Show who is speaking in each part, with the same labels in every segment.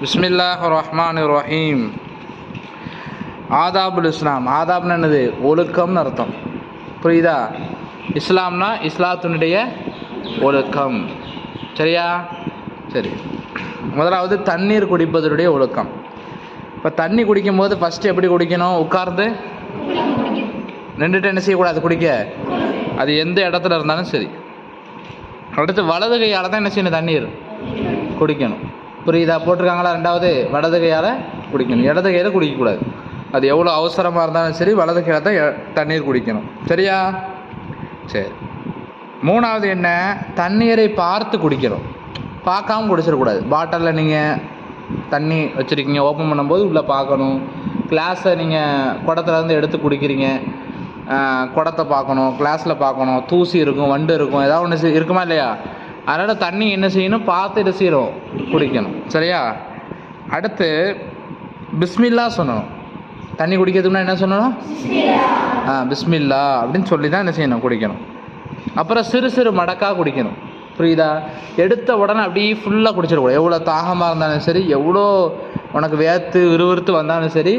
Speaker 1: பிஸ்மில்லாஹ் ரஹ்மான் ரஹீம் ஆதாபுல் இஸ்லாம். ஆதாப்னு என்னது? ஒழுக்கம்னு அர்த்தம். புரியுதா? இஸ்லாம்னா இஸ்லாத்தினுடைய ஒழுக்கம். சரியா? சரி. முதலாவது தண்ணீர் குடிப்பதனுடைய ஒழுக்கம். இப்போ தண்ணி குடிக்கும்போது ஃபஸ்ட்டு எப்படி குடிக்கணும்? உட்கார்ந்து? நின்றுட்டு என்ன செய்யக்கூடாது? குடிக்க. அது எந்த இடத்துல இருந்தாலும் சரி. அடுத்து வலது கையால் தான் என்ன செய்யணும்? தண்ணீர் குடிக்கணும். புரியுதா? போட்டிருக்காங்களா? ரெண்டாவது வலது கையால் குடிக்கணும். இடது கையில் குடிக்கக்கூடாது. அது எவ்வளோ அவசரமாக இருந்தாலும் சரி வலது கையில் தான் எ- தண்ணீர் குடிக்கணும். சரியா? சரி. மூணாவது என்ன? தண்ணீரை பார்த்து குடிக்கணும். பார்க்காம குடிச்சிடக்கூடாது. பாட்டிலில் நீங்கள் தண்ணி வச்சுருக்கீங்க ஓப்பன் பண்ணும்போது உள்ளே பார்க்கணும். கிளாஸை நீங்கள் குடத்துலேருந்து எடுத்து குடிக்கிறீங்க. குடத்தை பார்க்கணும் கிளாஸில் பார்க்கணும். தூசி இருக்கும் வண்டு இருக்கும். ஏதாவது ஒன்று இருக்குமா இல்லையா? அதனால் தண்ணி என்ன செய்யணும்? பார்த்து என்ன செய்யணும் குடிக்கணும். சரியா? அடுத்து பிஸ்மில்லா சொல்லணும். தண்ணி குடிக்கிறதுக்கு முன்னாடி என்ன சொல்லணும்? ஆ பிஸ்மில்லா அப்படின்னு சொல்லி தான் என்ன செய்யணும்? குடிக்கணும். அப்புறம் சிறு சிறு மடக்காக குடிக்கணும். புரியுதா? எடுத்த உடனே அப்படியே ஃபுல்லாக குடிச்சிடக்கூடாது. எவ்வளோ தாகமாக இருந்தாலும் சரி எவ்வளோ உனக்கு வேர்த்து விறுவிறுத்து வந்தாலும் சரி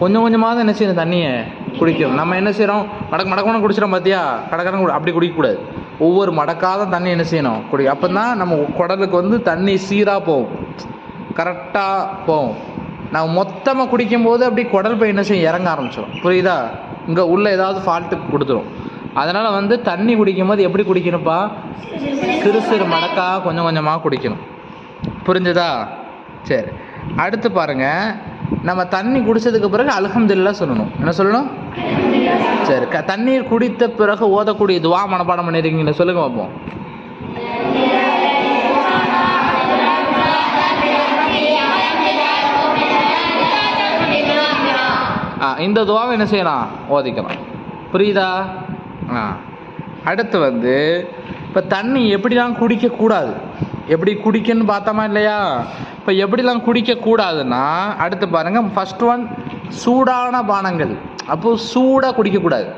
Speaker 1: கொஞ்சம் கொஞ்சமாக என்ன செய்யணும்? தண்ணியை குடிக்கணும். நம்ம என்ன செய்கிறோம் மடக்கு மடக்கணும் குடிச்சிடும் பார்த்தியா கடற்கடன் குடி அப்படி குடிக்கக்கூடாது. ஒவ்வொரு மடக்காத தண்ணி என்ன செய்யணும்? குடி அப்போ தான் நம்ம குடலுக்கு வந்து தண்ணி சீராக போகும். கரெக்டாக போகும். நான் மொத்தமாக குடிக்கும்போது அப்படி குடல் போய் என்ன செய்யும்? இறங்க ஆரம்பிச்சிடும் புரியுதா? இங்கே உள்ள ஏதாவது ஃபால்ட்டு கொடுத்துரும். அதனால் வந்து தண்ணி குடிக்கும்போது எப்படி குடிக்கணும்ப்பா? சிறு சிறு மடக்கா கொஞ்சம் கொஞ்சமாக குடிக்கணும். புரிஞ்சுதா? சரி. அடுத்து பாருங்க. நம்ம தண்ணி குடிச்சதுக்கு பிறகு அல்ஹம்துலில்லாஹ் சொல்லணும். என்ன சொல்லணும்? சரி க தண்ணீர் குடித்த பிறகு ஓதக்கூடிய துவா மனப்பாடம் பண்ணியிருக்கீங்களா சொல்லுங்க பார்ப்போம் ஆ இந்த துவாவை என்ன செய்யலாம்? ஓதிக்கலாம். புரியுதா? ஆ. அடுத்து வந்து இப்போ தண்ணி எப்படிலாம் குடிக்கக்கூடாது? எப்படி குடிக்கன்னு பார்த்தோமா இல்லையா? இப்போ எப்படிலாம் குடிக்கக்கூடாதுன்னா அடுத்து பாருங்கள் ஃபஸ்ட் ஒன் சூடான பானங்கள். அப்போது சூடாக குடிக்கக்கூடாது.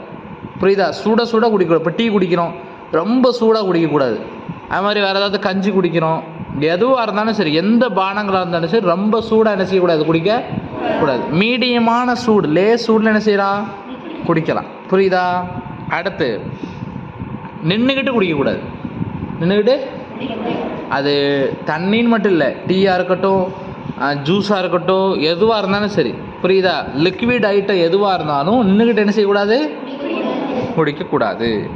Speaker 1: புரியுதா? சூடாக சூடாக குடிக்கக்கூடாது. இப்போ டீ குடிக்கிறோம். ரொம்ப சூடாக குடிக்கக்கூடாது. அது மாதிரி வேறு ஏதாவது கஞ்சி குடிக்கிறோம். எதுவாக இருந்தாலும் சரி எந்த பானங்களாக இருந்தாலும் சரி ரொம்ப சூடாக என்ன செய்யக்கூடாது? குடிக்க கூடாது. மீடியமான சூடு லே சூடில் என்ன செய்யலாம்? குடிக்கலாம். புரியுதா? அடுத்து நின்றுக்கிட்டு குடிக்கக்கூடாது. நின்றுக்கிட்டு அது தண்ணின்னு மட்டும் இல்லை. டீயாக இருக்கட்டும் ஜூஸாக இருக்கட்டும் எதுவாக இருந்தாலும் சரி. புரியுதா? லிக்விட் ஐட்டம் எதுவாக இருந்தாலும் நின்றுக்கிட்டு என்ன செய்யக்கூடாது? குடிக்கக்கூடாது.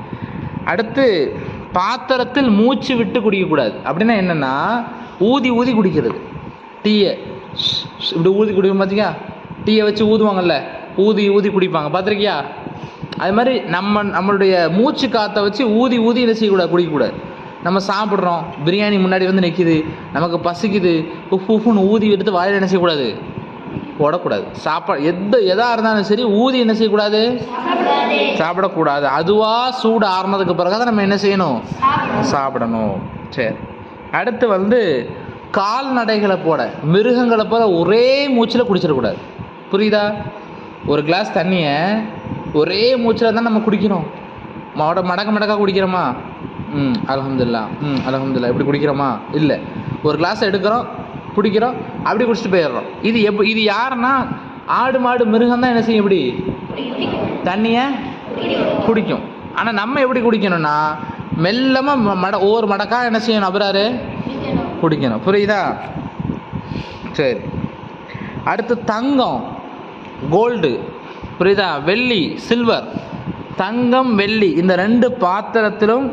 Speaker 1: அடுத்து பாத்திரத்தில் மூச்சு விட்டு குடிக்கக்கூடாது. அப்படின்னா என்னென்னா ஊதி ஊதி குடிக்கிறது. டீயை. இப்படி ஊதி குடிக்கும் பார்த்தியா டீயை வச்சு ஊதுவாங்கல்ல? ஊதி ஊதி குடிப்பாங்க. பார்த்துருக்கியா அது மாதிரி நம்ம நம்மளுடைய மூச்சு காற்றை வச்சு ஊதி ஊதி என்ன செய்யக்கூடாது? குடிக்கக்கூடாது. நம்ம சாப்பிட்றோம். பிரியாணி முன்னாடி வந்து நிற்கிது நமக்கு பசிக்குது. உஃப் உஃப்னு ஊதி எடுத்து வாயில் என்ன செய்யக்கூடாது? போடக்கூடாது. சாப்பாடு எந்த எதாக இருந்தாலும் சரி ஊதி என்ன செய்யக்கூடாது? சாப்பிடக்கூடாது. அதுவாக சூடு ஆறுனதுக்கு பிறகு தான் நம்ம என்ன செய்யணும்? சாப்பிடணும். சரி. அடுத்து வந்து கால்நடைகளை போட. மிருகங்களை போல ஒரே மூச்சில் குடிச்சிடக்கூடாது புரியுதா? ஒரு கிளாஸ் தண்ணியை ஒரே மூச்சில் தான் நம்ம குடிக்கிறோம் மட மடக்க மடக்கா குடிக்கிறோமா? ம் அலமதுல்லா ம் அலமதுல்லா இப்படி குடிக்கிறோமா? இல்லை. ஒரு கிளாஸ் எடுக்கிறோம் குடிக்கிறோம் அப்படி குடிச்சிட்டு போயிடுறோம். இது எப் இது யாருன்னா ஆடு மாடு மிருகம் தான் என்ன செய்யும் இப்படி? தண்ணியை குடிக்கும். ஆனால் நம்ம எப்படி குடிக்கணும்னா மெல்லமாக மட ஒவ்வொரு மடக்கா என்ன செய்யணும் அபராரு? குடிக்கணும். புரியுதா? சரி. அடுத்து தங்கம். கோல்டு. புரியுதா? வெள்ளி சில்வர். தங்கம் வெள்ளி. இந்த ரெண்டு பாத்திரத்திலும்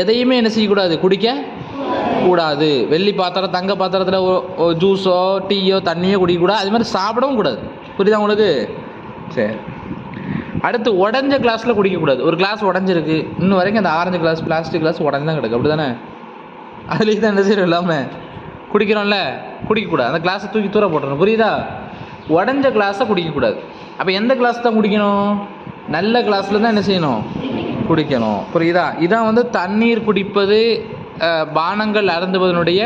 Speaker 1: எதையுமே என்ன செய்யக்கூடாது? குடிக்க கூடாது. வெள்ளி பாத்திரம் தங்க பாத்திரத்தில் ஜூஸோ டீயோ தண்ணியோ குடிக்கக்கூடாது. அது மாதிரி சாப்பிடவும் கூடாது. புரியுதா உங்களுக்கு? சரி. அடுத்து உடஞ்ச கிளாஸில் குடிக்கக்கூடாது. ஒரு கிளாஸ் உடஞ்சிருக்கு. இன்னும் வரைக்கும் அந்த ஆரஞ்சு கிளாஸ் பிளாஸ்டிக் கிளாஸ் உடஞ்சு தான் கிடக்கு. அப்படி தானே அதுலேயே தான் என்ன செய்யணும் இல்லாமல் குடிக்கிறோம்ல? குடிக்கக்கூடாது. அந்த கிளாஸை தூக்கி தூர போட்டுறணும். புரியுதா? உடஞ்ச கிளாஸை குடிக்கக்கூடாது. அப்போ எந்த கிளாஸ் தான் குடிக்கணும்? நல்ல கிளாஸில் தான் என்ன செய்யணும்? குடிக்கணும். புரியுதா? இதான் வந்து தண்ணீர் குடிப்பது பானங்கள் அருந்துவதனுடைய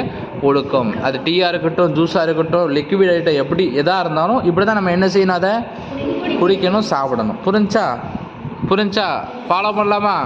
Speaker 1: ஒழுக்கம். அது டீயாக இருக்கட்டும் ஜூஸாக இருக்கட்டும் லிக்விட் ஐட்டம் எப்படி எதாக இருந்தாலும் இப்படி தான் நம்ம என்ன செய்யணும் அதை? குடிக்கணும் சாப்பிடணும். புரிஞ்சா? புரிஞ்சா? ஃபாலோ பண்ணலாமா?